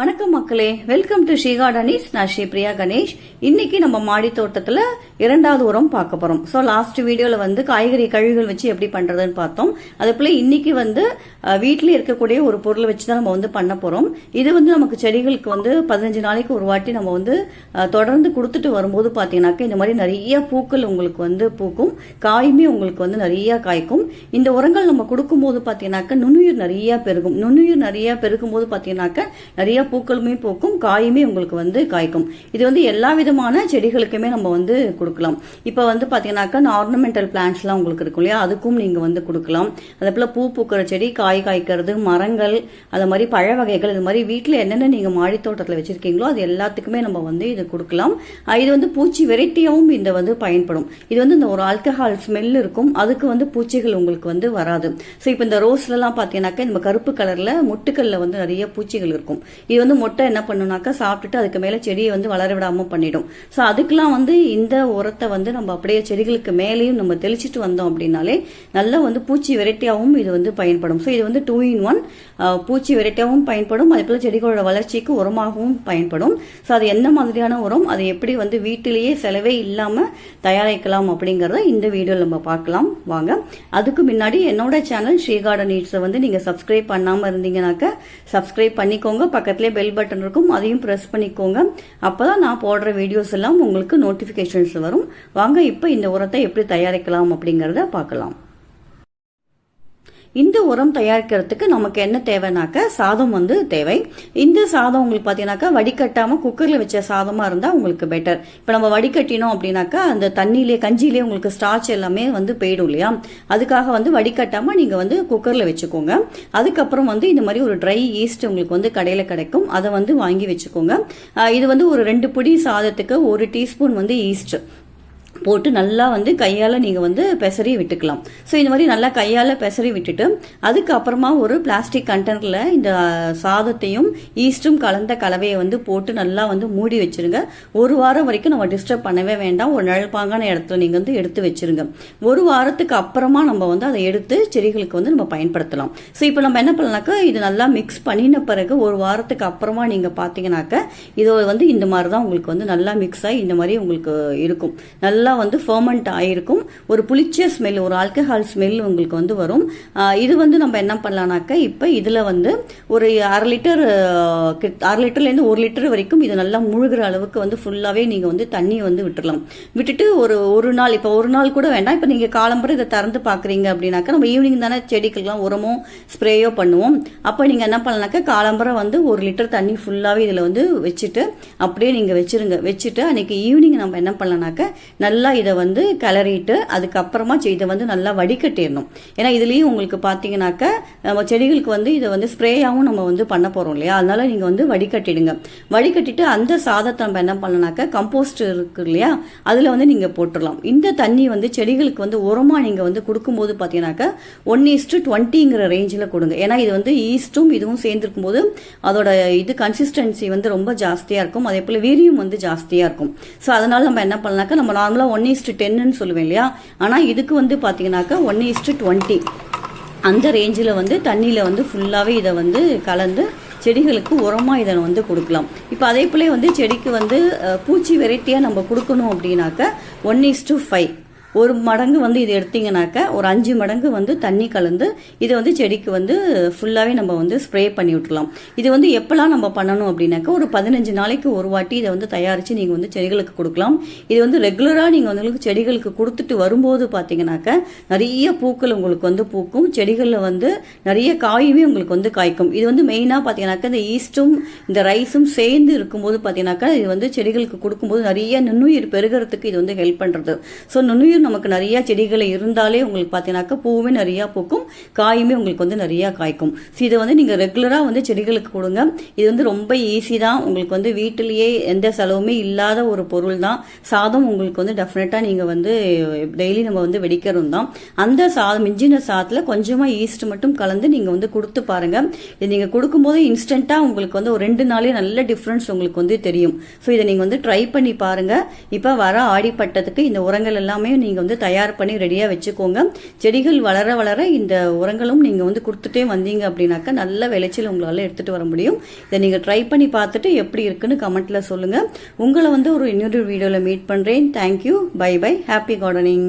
வணக்கம் மக்களே. Welcome to Sri கார்டனிஸ் நான் ஸ்ரீ பிரியா கணேஷ். இன்னைக்கு நம்ம மாடி தோட்டத்துல இரண்டாவது உரம் பார்க்க போறோம். ஸோ லாஸ்ட் வீடியோல வந்து காய்கறி கழிவுகள் வச்சு எப்படி பண்றதுன்னு பார்த்தோம். அதே போல இன்னைக்கு வந்து வீட்டிலே இருக்கக்கூடிய ஒரு பொருளை வச்சு தான் நம்ம வந்து பண்ண போறோம். இது வந்து நமக்கு செடிகளுக்கு வந்து பதினஞ்சு நாளைக்கு ஒரு வாட்டி நம்ம வந்து தொடர்ந்து கொடுத்துட்டு வரும்போது பார்த்தீங்கன்னாக்கா இந்த மாதிரி நிறைய பூக்கள் உங்களுக்கு வந்து பூக்கும். காயுமே உங்களுக்கு வந்து நிறைய காய்க்கும். இந்த உரங்கள் நம்ம கொடுக்கும்போது பார்த்தீங்கன்னாக்கா நுண்ணுயிர் நிறைய பெருகும். நுண்ணுயிர் நிறைய பெருகும் போது பார்த்தீங்கன்னாக்கா நிறைய பூக்களுமே பூக்கும் காயுமே உங்களுக்கு வந்து காய்க்கும். இது வந்து எல்லா விதமான செடிகளுக்குமே நம்ம வந்து கொடுக்கலாம். இப்போ வந்து பார்த்தீங்கன்னாக்கா ஆர்னமெண்டல் பிளான்ட்ஸ்லாம் உங்களுக்கு இருக்கும் இல்லையா? அதுக்கும் நீங்கள் வந்து கொடுக்கலாம். அதே போல் பூ பூக்கிற செடி காய் காய்க்கிறது மரங்கள் அது மாதிரி பழ வகைகள் இது மாதிரி வீட்டில் என்னென்ன நீங்கள் மாடி தோட்டத்தில் வச்சிருக்கீங்களோ அது எல்லாத்துக்குமே நம்ம வந்து இது கொடுக்கலாம். இது வந்து பூச்சி வெரைட்டியாகவும் இந்த வந்து பயன்படும். இது வந்து இந்த ஒரு ஆல்கஹால் ஸ்மெல் இருக்கும். அதுக்கு வந்து பூச்சிகள் உங்களுக்கு வந்து வராது. ஸோ இப்போ இந்த ரோஸ்லலாம் பார்த்தீங்கன்னாக்கா இந்த கருப்பு கலரில் முட்டுக்கல்ல வந்து நிறைய பூச்சிகள் இருக்கும். இது வந்து மொட்டை என்ன பண்ணுனாக்கா சாப்பிட்டுட்டு அதுக்கு மேலே செடியை வந்து வளர விடாமல் பண்ணிடும். ஸோ அதுக்கெல்லாம் வந்து இந்த உரத்தை வந்து நம்ம அப்படியே செடிகளுக்கு மேலேயும் நம்ம தெளிச்சிட்டு வந்தோம் அப்படின்னாலே நல்லா வந்து பூச்சி வெரைட்டியாகவும் இது வந்து பயன்படும். ஸோ இது வந்து டூ இன் ஒன் பூச்சி வெரைட்டியாகவும் பயன்படும். அதே போல் செடிகளோட வளர்ச்சிக்கு உரமாகவும் பயன்படும். ஸோ அது என்ன மாதிரியான உரம்? அது எப்படி வந்து வீட்டிலேயே செலவே இல்லாமல் தயாரிக்கலாம் அப்படிங்கிறத இந்த வீடியோவில் நம்ம பார்க்கலாம். வாங்க. அதுக்கு முன்னாடி என்னோட சேனல் ஸ்ரீ கார்டன் நீட்ஸை வந்து நீங்கள் சப்ஸ்கிரைப் பண்ணாமல் இருந்தீங்கன்னாக்கா சப்ஸ்கிரைப் பண்ணிக்கோங்க. பக்கத்தில் பக்கத்துலேயே பெல் பட்டன் இருக்கும். அதையும் ப்ரெஸ் பண்ணிக்கோங்க. அப்போ தான் நான் போடுற வீடியோஸ் எல்லாம் உங்களுக்கு நோட்டிஃபிகேஷன்ஸ் வரும். வாங்க இப்போ இந்த உரத்தை எப்படி தயாரிக்கலாம் அப்படிங்கிறத பார்க்கலாம். இந்த உரம் தயாரிக்கிறதுக்கு நமக்கு என்ன தேவைனாக்க சாதம் வந்து தேவை. இந்த சாதம் உங்களுக்கு பார்த்தீங்கன்னாக்கா வடிகட்டாமல் குக்கரில் வச்ச சாதமாக இருந்தால் உங்களுக்கு பெட்டர் இப்போ நம்ம வடிகட்டினோம் அப்படின்னாக்கா அந்த தண்ணியிலே கஞ்சியிலே உங்களுக்கு ஸ்டார்ச் எல்லாமே வந்து போயிடும் இல்லையா? அதுக்காக வந்து வடிகட்டாமல் நீங்கள் வந்து குக்கரில் வச்சுக்கோங்க. அதுக்கப்புறம் வந்து இந்த மாதிரி ஒரு ட்ரை ஈஸ்ட் உங்களுக்கு வந்து கடையில் கிடைக்கும். அதை வந்து வாங்கி வச்சுக்கோங்க. இது வந்து ஒரு ரெண்டு பிடி சாதத்துக்கு ஒரு டீஸ்பூன் வந்து ஈஸ்ட் போட்டு நல்லா வந்து கையால் நீங்கள் வந்து பெசரி விட்டுக்கலாம். ஸோ இந்த மாதிரி நல்லா கையால் பெசரி விட்டுட்டு அதுக்கப்புறமா ஒரு பிளாஸ்டிக் கண்டெய்னரில் இந்த சாதத்தையும் ஈஸ்ட்டும் கலந்த கலவையை வந்து போட்டு நல்லா வந்து மூடி வச்சிருங்க. ஒரு வாரம் வரைக்கும் நம்ம டிஸ்டர்ப் பண்ணவே வேண்டாம். ஒரு நிழல்பாங்கான இடத்துல நீங்கள் வந்து எடுத்து வச்சிருங்க. ஒரு வாரத்துக்கு அப்புறமா நம்ம வந்து அதை எடுத்து செடிகளுக்கு வந்து நம்ம பயன்படுத்தலாம். ஸோ இப்போ நம்ம என்ன பண்ணலாம்னாக்கா இது நல்லா மிக்ஸ் பண்ணின பிறகு ஒரு வாரத்துக்கு அப்புறமா நீங்கள் பார்த்தீங்கன்னாக்கா இது வந்து இந்த மாதிரி தான் உங்களுக்கு வந்து நல்லா மிக்ஸ் ஆகி இந்த மாதிரி உங்களுக்கு இருக்கும். நல்லா வந்து ஃபர்மெண்ட் ஆகிருக்கும் ஒரு புளிச்ச ஸ்மெல் ஒரு ஆல்கஹால் ஸ்மெல் உங்களுக்கு வந்து வரும். இது வந்து நம்ம என்ன பண்ணலானாக்கா இப்போ இதில் வந்து ஒரு அரை லிட்டர் அரை லிட்டர்லேருந்து ஒரு லிட்டர் வரைக்கும் இது நல்லா முழுகிற அளவுக்கு வந்து ஃபுல்லாகவே நீங்கள் வந்து தண்ணியை வந்து விட்டுடலாம் விட்டுட்டு ஒரு ஒரு நாள் இப்போ ஒரு நாள் கூட வேண்டாம். இப்போ நீங்கள் காலம்பரம் இதை திறந்து பார்க்குறீங்க அப்படின்னாக்கா நம்ம ஈவினிங் தானே செடிக்கெல்லாம் உரமோ ஸ்ப்ரேயோ பண்ணுவோம். அப்போ நீங்கள் என்ன பண்ணலாம்னாக்கா காலம்பரம் வந்து ஒரு லிட்டர் தண்ணி ஃபுல்லாகவே இதில் வந்து வச்சுட்டு அப்படியே நீங்கள் வச்சிருங்க. வச்சுட்டு அன்னைக்கு ஈவினிங் நம்ம என்ன பண்ணலாம்னாக்கா நல்லா இதை வந்து கிளறிட்டு அதுக்கப்புறமா செ- இதை வந்து நல்லா வடிகட்டிடணும். ஏன்னா இதுலேயும் உங்களுக்கு பார்த்தீங்கன்னாக்கா நம்ம செடிகளுக்கு வந்து இதை வந்து ஸ்ப்ரேயாகவும் நம்ம வந்து பண்ண போகிறோம் இல்லையா? அதனால நீங்கள் வந்து வடிகட்டிடுங்க. வடிகட்டிட்டு அந்த சாதத்தை நம்ம என்ன பண்ணலாம்னாக்கா கம்போஸ்ட் இருக்கு இல்லையா? அதில் வந்து நீங்கள் போட்டுடலாம். இந்த தண்ணி வந்து செடிகளுக்கு வந்து உரமாக நீங்கள் வந்து கொடுக்கும்போது பார்த்தீங்கன்னாக்கா ஒன் ஈஸ்ட்டு டுவெண்ட்டிங்கிற ரேஞ்சில் கொடுங்க. ஏன்னா இது வந்து ஈஸ்ட்டும் இதுவும் சேர்ந்துருக்கும் போது அதோட இது கன்சிஸ்டன்சி வந்து ரொம்ப ஜாஸ்தியாக இருக்கும். அதே போல் வீரியம் வந்து ஜாஸ்தியாக இருக்கும். ஸோ அதனால நம்ம என்ன பண்ணலாக்கா நம்ம நார்மலாக ஒன் ஈஸ்ட் டென்னு சொல்லுவேன் இல்லையா? ஆனால் இதுக்கு வந்து பார்த்தீங்கன்னாக்கா ஒன் ஈஸ்ட் டுவெண்ட்டி அந்த ரேஞ்சில் வந்து தண்ணியில் வந்து ஃபுல்லாகவே இதை வந்து கலந்து செடிகளுக்கு உரமாக இதை வந்து கொடுக்கலாம். இப்போ அதே போல வந்து செடிக்கு வந்து பூச்சி வெரைட்டியாக நம்ம கொடுக்கணும் அப்படின்னாக்கா ஒன் இஸ் டு ஃபைவ் ஒரு மடங்கு வந்து இது எடுத்தீங்கனாக்க ஒரு அஞ்சு மடங்கு வந்து தண்ணி கலந்து இதை வந்து செடிக்கு வந்து ஃபுல்லாகவே நம்ம வந்து ஸ்ப்ரே பண்ணி விட்டுலாம் இது வந்து எப்போல்லாம் நம்ம பண்ணணும் அப்படின்னாக்கா ஒரு பதினஞ்சு நாளைக்கு ஒரு வாட்டி இதை வந்து தயாரித்து நீங்கள் வந்து செடிகளுக்கு கொடுக்கலாம். இது வந்து ரெகுலராக நீங்கள் வந்து செடிகளுக்கு கொடுத்துட்டு வரும்போது பார்த்தீங்கன்னாக்கா நிறைய பூக்கள் உங்களுக்கு வந்து பூக்கும். செடிகளில் வந்து நிறைய காயுமே உங்களுக்கு வந்து காய்க்கும். இது வந்து மெயினாக பார்த்தீங்கன்னாக்கா இந்த ஈஸ்ட்டும் இந்த ரைஸும் சேர்ந்து இருக்கும்போது பார்த்தீங்கன்னாக்கா இது வந்து செடிகளுக்கு கொடுக்கும்போது நிறைய நுண்ணுயிர் பெருகிறதுக்கு இது வந்து ஹெல்ப் பண்ணுறது ஸோ நுண்ணுயிர் நமக்கு நிறைய செடிகள் இருந்தாலே உங்களுக்கு பார்த்தீங்கன்னாக்கா பூவுமே நிறையா பூக்கும் காயுமே உங்களுக்கு வந்து நிறையா காய்க்கும். ஸோ இதை வந்து நீங்கள் ரெகுலராக வந்து செடிகளுக்கு கொடுங்க. இது வந்து ரொம்ப ஈஸி தான். உங்களுக்கு வந்து வீட்டிலேயே எந்த செலவுமே இல்லாத ஒரு பொருள் தான். சாதம் உங்களுக்கு வந்து டெஃபினட்டாக நீங்கள் வந்து டெய்லி நம்ம வந்து வெடிக்கிறோம் தான். அந்த சாதம் மிஞ்சின சாதத்தில் கொஞ்சமாக ஈஸ்ட் மட்டும் கலந்து நீங்கள் வந்து கொடுத்து பாருங்கள் இது நீங்கள் கொடுக்கும்போது இன்ஸ்டண்ட்டாக உங்களுக்கு வந்து ஒரு ரெண்டு நாளே நல்ல டிஃப்ரென்ஸ் உங்களுக்கு வந்து தெரியும். ஸோ இதை நீங்கள் வந்து ட்ரை பண்ணி பாருங்கள் இப்போ வர ஆடிப்பட்டத்துக்கு இந்த உரங்கள் எல்லாமே நீங்கள் நீங்கள் வந்து தயார் பண்ணி ரெடியாக வச்சுக்கோங்க. செடிகள் வளர வளர இந்த உரங்களும் நீங்கள் வந்து கொடுத்துட்டே வந்தீங்க அப்படின்னாக்கா நல்ல விளைச்சல் உங்களால் எடுத்துகிட்டு வர முடியும். இதை நீங்கள் ட்ரை பண்ணி பார்த்துட்டு எப்படி இருக்குன்னு கமெண்ட்டில் சொல்லுங்கள் உங்களை வந்து ஒரு இன்னொரு வீடியோவில் மீட் பண்ணுறேன் thank you bye bye happy gardening